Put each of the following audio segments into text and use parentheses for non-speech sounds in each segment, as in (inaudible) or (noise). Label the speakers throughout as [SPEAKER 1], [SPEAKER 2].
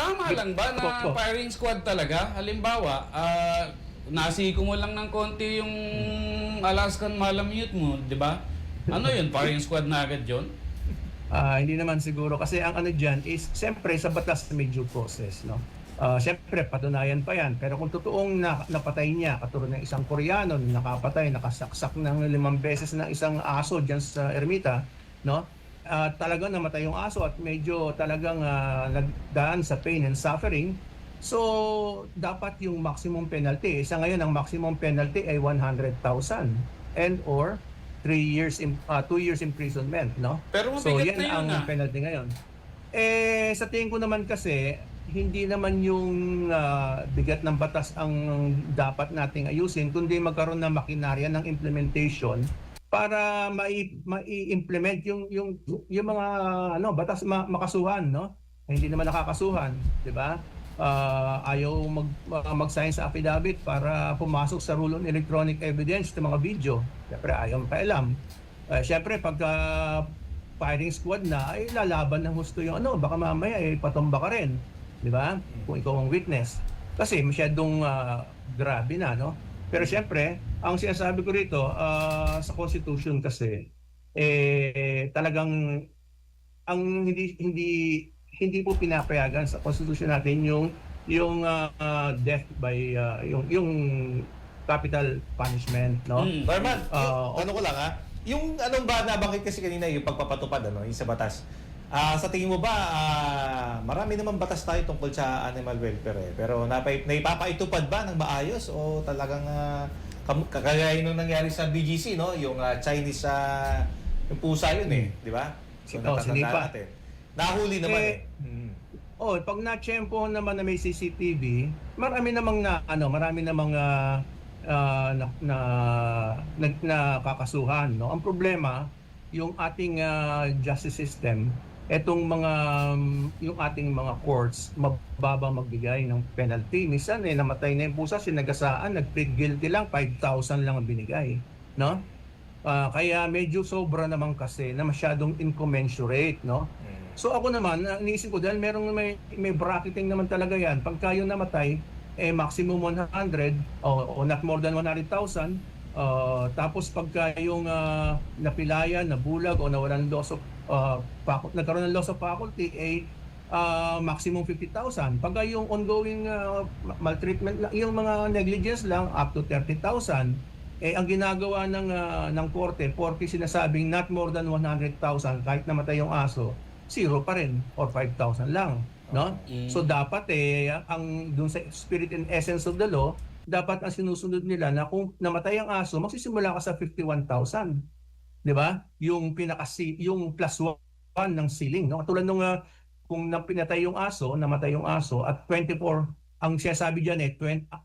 [SPEAKER 1] Tama lang ba na firing squad talaga? Halimbawa, ah, nasiko mo lang ng konti yung Alaskan Malamute mo, di ba? Ano yun? (laughs) Firing squad na agad yun?
[SPEAKER 2] Ah, hindi naman siguro kasi ang ano diyan is siyempre sa batas may due process, no? Ah, siyempre patunayan pa 'yan. Pero kung totoong na, napatay niya, katulad ng isang Koreano na nakapatay, nakasaksak ng limang beses ng isang aso diyan sa ermita, no? Ah, talagang namatay yung aso at medyo talagang ah, nagdaan sa pain and suffering. So, dapat yung maximum penalty. Isa ngayon, ang maximum penalty ay 100,000 and or 3 years, in, 2 years imprisonment, no?
[SPEAKER 1] Pero
[SPEAKER 2] So yan
[SPEAKER 1] na
[SPEAKER 2] ang
[SPEAKER 1] ah.
[SPEAKER 2] penalty ngayon. Eh sa tingin ko naman kasi hindi naman yung ah, bigat ng batas ang dapat nating ayusin kundi magkaroon ng makinarya ng implementation para mai, mai-implement yung yung yung mga ano batas ma- makasuhan no Eh, hindi naman nakakasuhan di ba Ah, ayaw mag uh, mag-sign sa affidavit para pumasok sa rule on electronic evidence ng mga video Siyempre ayaw pa alam Uh, Siyempre, pagka firing squad na, ay lalaban ng gusto yung ano, baka mamaya eh, patumba ka rin. Di ba? Kung ikaw ang witness. Kasi masyadong ah, grabe na, no? Pero siyempre, ang sinasabi ko rito, ah, sa Constitution kasi, eh, talagang ang hindi hindi hindi po pinapayagan sa Constitution natin yung yung ah, ah, death by ah, yung yung capital punishment, no?
[SPEAKER 1] Mm.
[SPEAKER 3] Barman,
[SPEAKER 2] Ah,
[SPEAKER 3] yung- ano ko lang ha, yung anong ba nabanggit kasi kanina yung pagpapatupad ano, yung sa batas. Ah, sa tingin mo ba ah, marami naman batas tayo tungkol sa animal welfare eh. Pero napay naipapaitupad ba ng maayos o talagang uh, kagaya nung nangyari sa BGC no, yung ah, Chinese sa yung pusa yun eh, di ba? So
[SPEAKER 2] Oh, sinipa.
[SPEAKER 3] natin. Nahuli naman eh.
[SPEAKER 2] Eh,
[SPEAKER 3] Mm.
[SPEAKER 2] Oh, pag na-tsempo naman na may CCTV, marami namang na ano, marami namang ah, ah, na, na, na, nakakasuhan, no? Ang problema, yung ating ah, justice system, etong mga yung ating mga courts mababa magbigay ng penalty. Minsan eh namatay na yung pusa, sinagasaan, nag-plead guilty lang, 5,000 lang ang binigay, no? Ah, kaya medyo sobra naman kasi na masyadong incommensurate, no?
[SPEAKER 3] Mm.
[SPEAKER 2] So ako naman, ang iniisip ko dahil merong may, may bracketing naman talaga yan. Pagka yung namatay, eh maximum 100 o, o not more than 100,000. Uh, tapos pagka yung uh, napilayan, nabulag o nawalan ng loss of uh, facu- nagkaroon ng loss of faculty, eh uh, maximum 50,000. Pagka yung ongoing uh, maltreatment, yung mga negligence lang, up to 30,000. Eh, ang ginagawa ng, uh, ng korte, porke sinasabing not more than 100,000 kahit namatay yung aso, zero pa rin or 5,000 lang. No?
[SPEAKER 1] Mm.
[SPEAKER 2] So dapat eh, ang dun sa spirit and essence of the law, dapat ang sinusunod nila na kung namatay ang aso, magsisimula ka sa 51,000. 'Di ba? Yung pinaka yung plus 1 ng ceiling, no? Tulad nung ah, kung na pinatay yung aso, namatay yung aso at 24 ang sinasabi diyan eh 20 ah,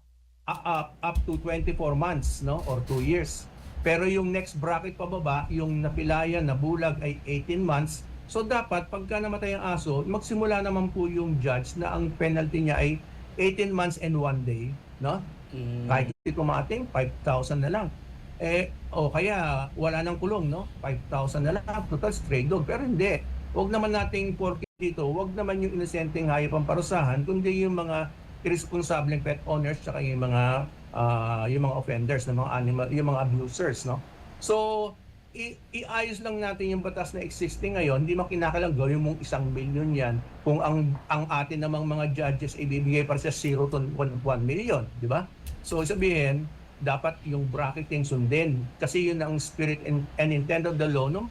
[SPEAKER 2] ah, up to 24 months, no? Or 2 years. Pero yung next bracket pababa, yung napilayan, nabulag ay 18 months. So dapat pagka namatay ang aso, magsimula naman po yung judge na ang penalty niya ay 18 months and 1 day, no?
[SPEAKER 1] Mm.
[SPEAKER 2] Kahit hindi kumating, 5,000 na lang. Eh, o kaya wala nang kulong, no? 5,000 na lang, total stray dog. Pero hindi. Huwag naman nating porke dito, huwag naman yung inosenteng hayop ang parusahan, kundi yung mga irresponsibleng pet owners tsaka yung mga ah, yung mga offenders, ng mga animal, yung mga abusers, no? So, i- iayos lang natin yung batas na existing ngayon, hindi makinakalang gawin mong isang milyon yan kung ang ang atin namang mga judges ibibigay para sa 0 to 1, 1 million, di ba? So sabihin, dapat yung bracketing sundin. Kasi yun ang spirit and, and intent of the law no?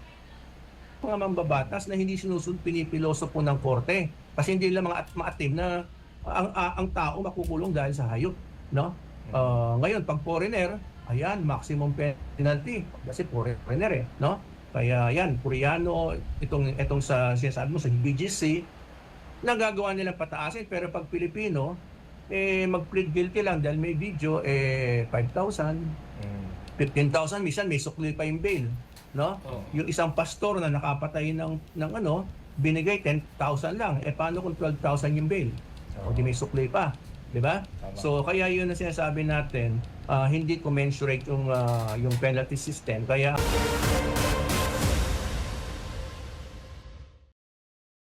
[SPEAKER 2] mga mambabatas na hindi sinusunod pinipiloso po ng korte. Kasi hindi lang mga at maatim na ang, ang, ang tao makukulong dahil sa hayop no? Ah, ngayon pag foreigner ayan maximum penalty. Kasi foreigner eh no? Kaya yan Koreano itong itong sa sinasabi mo sa BGC nagagawa nilang pataasin. Pero pag Pilipino eh mag-plead guilty lang dahil may video eh 5,000
[SPEAKER 3] Mm.
[SPEAKER 2] 15,000 minsan may sukli pa yung bail no?
[SPEAKER 1] Oo.
[SPEAKER 2] yung isang pastor na nakapatay ng ng ano binigay 10,000 lang. Eh paano kung 12,000 yung bail? O di may sukli pa di ba?
[SPEAKER 3] Tama.
[SPEAKER 2] so kaya yun ang sinasabi natin ah, hindi commensurate yung ah, yung penalty system. Kaya